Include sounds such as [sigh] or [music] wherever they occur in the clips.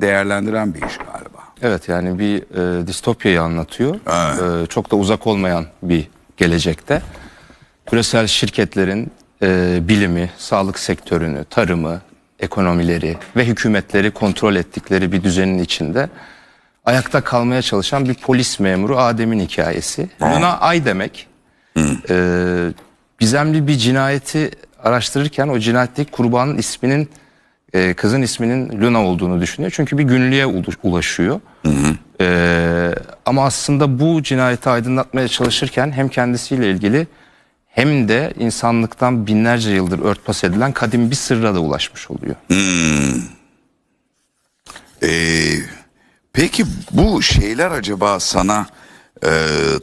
değerlendiren bir iş galiba. Evet yani bir e, distopyayı anlatıyor. Evet. E, çok da uzak olmayan bir gelecekte. Küresel şirketlerin e, bilimi, sağlık sektörünü, tarımı, ekonomileri ve hükümetleri kontrol ettikleri bir düzenin içinde ayakta kalmaya çalışan bir polis memuru Adem'in hikayesi. Buna ay demek. E, gizemli bir cinayeti araştırırken o cinayetteki kurbanın isminin e, kızın isminin Luna olduğunu düşünüyor. Çünkü bir günlüğe ulaşıyor. E, ama aslında bu cinayeti aydınlatmaya çalışırken hem kendisiyle ilgili hem de insanlıktan binlerce yıldır örtbas edilen kadim bir sırra da ulaşmış oluyor. Ee, peki bu şeyler acaba sana e,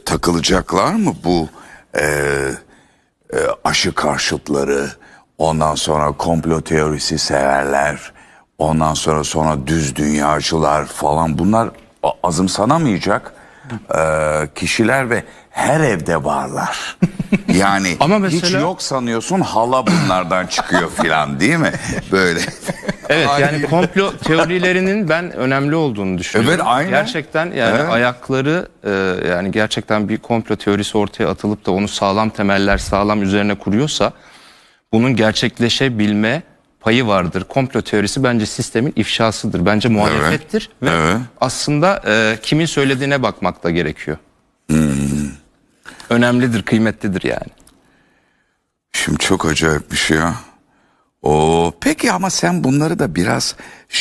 takılacaklar mı bu e, e, aşı karşıtları ondan sonra komplo teorisi severler ondan sonra sonra düz dünyacılar falan bunlar azımsanamayacak e, kişiler ve her evde varlar. [laughs] Yani Ama hiç mesela- yok sanıyorsun hala bunlardan çıkıyor filan değil mi? Böyle. Evet yani komplo teorilerinin ben önemli olduğunu düşünüyorum. Evet, aynen. Gerçekten yani Evet. ayakları e, yani gerçekten bir komplo teorisi ortaya atılıp da onu sağlam temeller sağlam üzerine kuruyorsa bunun gerçekleşebilme payı vardır. Komplo teorisi bence sistemin ifşasıdır. Bence muhalefettir ve Evet. aslında e, kimin söylediğine bakmak da gerekiyor. Önemlidir, kıymetlidir yani. Şimdi çok acayip bir şey ya. Oo, peki ama sen bunları da biraz şey